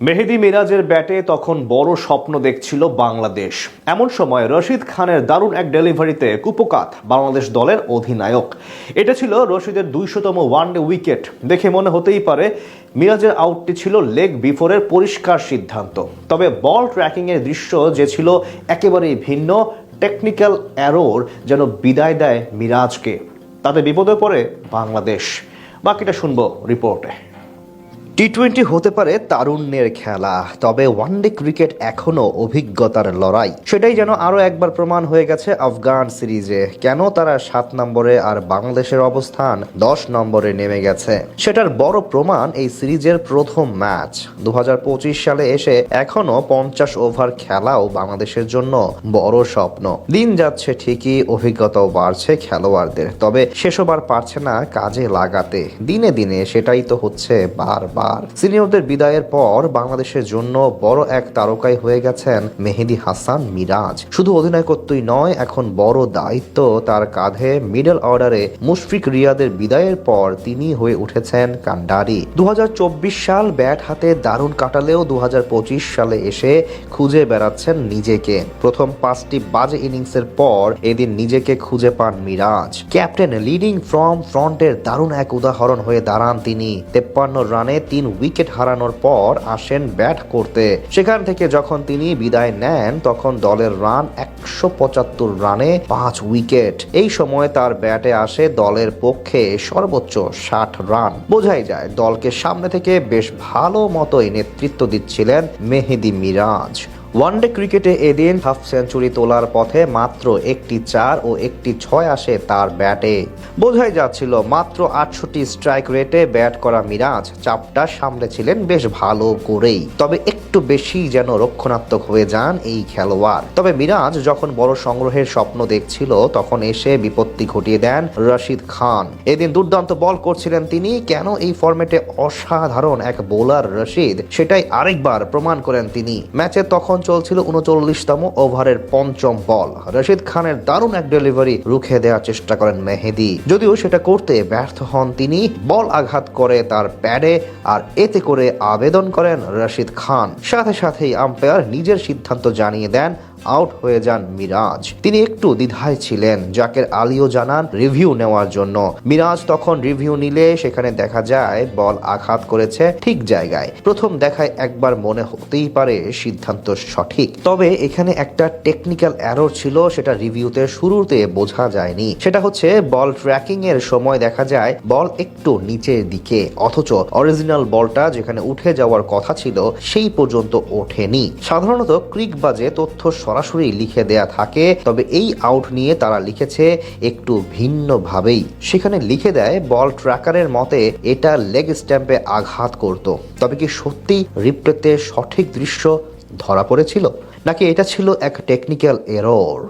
মেহেদি মিরাজের ব্যাটে তখন বড় স্বপ্ন দেখছিল বাংলাদেশ। এমন সময় রশিদ খানের দারুণ এক ডেলিভারিতে কুপকাত বাংলাদেশ দলের অধিনায়ক। এটা ছিল রশিদের দুইশতম ওয়ানডে উইকেট। দেখে মনে হতেই পারে মিরাজের আউটটি ছিল লেগ বিফোরের পরিষ্কার সিদ্ধান্ত। তবে বল ট্র্যাকিংয়ের দৃশ্য যে ছিল একেবারেই ভিন্ন, টেকনিক্যাল অ্যারোর যেন বিদায় দেয় মিরাজকে। তাতে বিপদে পড়ে বাংলাদেশ। বাকিটা শুনব রিপোর্টে। টি টোয়েন্টি হতে পারে তারুণ্যের খেলা, তবে ওয়ানডে ক্রিকেট এখনও অভিজ্ঞতার লড়াই। সেটাই যেন আরও একবার প্রমাণ হয়ে গেছে আফগান সিরিজে। কেন তারা সাত নম্বরে আর বাংলাদেশের অবস্থান দশ নম্বরে নেমে গেছে? সেটার বড় প্রমাণ এই সিরিজের প্রথম ম্যাচ। দু হাজার পঁচিশ সালে এসে এখনও পঞ্চাশ ওভার খেলাও বাংলাদেশের জন্য বড় স্বপ্ন। দিন যাচ্ছে ঠিকই, অভিজ্ঞতাও বাড়ছে খেলোয়াড়দের। তবে সেসব আর পারছে না কাজে লাগাতে। দিনে দিনে সেটাই তো হচ্ছে বারবার। সিনিয়রদের বিদায়ের পর বাংলাদেশের জন্য বড় এক তারকাই হয়ে গেছেন মেহেদি হাসান মিরাজ। শুধু অধিনায়কত্বই নয়, এখন বড় দায়িত্ব তার কাঁধে। মিডল অর্ডারে মুশফিক রিয়াদের বিদায়ের পর তিনি হয়ে উঠেছেন কান্ডারি। দু হাজার চব্বিশ সাল ব্যাট হাতে দারুণ কাটালেও দুহাজার পঁচিশ সালে এসে খুঁজে বেড়াচ্ছেন নিজেকে। প্রথম পাঁচটি বাজে ইনিংসের পর এদিন নিজেকে খুঁজে পান মিরাজ। ক্যাপ্টেন লিডিং ফ্রম ফ্রন্টের দারুণ এক উদাহরণ হয়ে দাঁড়ান তিনি। তেপ্পান্ন রানে তিন উইকেট হারানোর পর আসেন ব্যাট করতে। সেখান থেকে যখন তিনি বিদায় নেন, তখন দলের রান একশো পঁচাত্তর রানে পাঁচ উইকেট। এই সময় তার ব্যাটে আসে দলের পক্ষে সর্বোচ্চ ষাট রান। বোঝাই যায়, দলকে সামনে থেকে বেশ ভালো মতোই নেতৃত্ব দিচ্ছিলেন মেহেদি মিরাজ। ওয়ানডে ক্রিকেটে এদিন হাফ সেঞ্চুরি তোলার পথে মাত্র একটি চার ও একটি ছয় আসে তার ব্যাটে। বোঝাই যাচ্ছিল, মাত্র আটষট্টি স্ট্রাইক রেটে ব্যাট করা মিরাজ চাপটা সামলেছিলেন বেশ ভালো করেই। তবে একটু বেশি যেন রক্ষণাত্মক হয়ে যান এই খেলোয়াড়। তবে মিরাজ যখন বড় সংগ্রহের স্বপ্ন দেখছিল, তখন এসে বিপত্তি ঘটিয়ে দেন রশিদ খান। এদিন দুর্দান্ত বল করছিলেন তিনি, কেন এই ফরম্যাটে অসাধারণ এক বোলার রশিদ, সেটাই আরেকবার প্রমাণ করেন তিনি। ম্যাচে তখন চলছিল উনচল্লিশতম ওভারের পঞ্চম বল। রশিদ খানের দারুণ এক ডেলিভারি রুখে দেওয়ার চেষ্টা করেন মেহেদি। যদিও সেটা করতে ব্যর্থ হন তিনি, বল আঘাত করে তার প্যাডে আর এতে করে আবেদন করেন রশিদ খান। সাথে সাথেই আম্পায়ার নিজের সিদ্ধান্ত জানিয়ে দেন আউট হয়ে যান মিরাজ। তিনি একটু দ্বিধায় ছিলেন। জাকের আলীও জানান, রিভিউ নেওয়ার জন্য। মিরাজ তখন রিভিউ নিলে সেখানে দেখা যায়, বল আঘাত করেছে ঠিক জায়গায়। প্রথম দেখায় একবার মনে হতেই পারে সিদ্ধান্ত সঠিক। তবে এখানে একটা টেকনিক্যাল অ্যারোর ছিল, সেটা রিভিউতে শুরুতে বোঝা যায়নি। সেটা হচ্ছে, বল ট্র্যাকিং এর সময় দেখা যায়, বল একটু নিচের দিকে। অথচ অরিজিনাল বলটা যেখানে উঠে যাওয়ার কথা ছিল, সেই পর্যন্ত ওঠেনি। সাধারণত ক্রিক বাজে তথ্য সরাসরি লিখে দেয়া থাকে। তবে এই আউট নিয়ে তারা লিখেছে একটু ভিন্নভাবেই। সেখানে লিখে দেয়, বল ট্র্যাকারের মতে এটা লেগ স্ট্যাম্পে আঘাত করত। তবে কি সত্যি রিপ্লেতে সঠিক দৃশ্য ধরা পড়েছিল? নাকি এটা ছিল এক টেকনিক্যাল এরর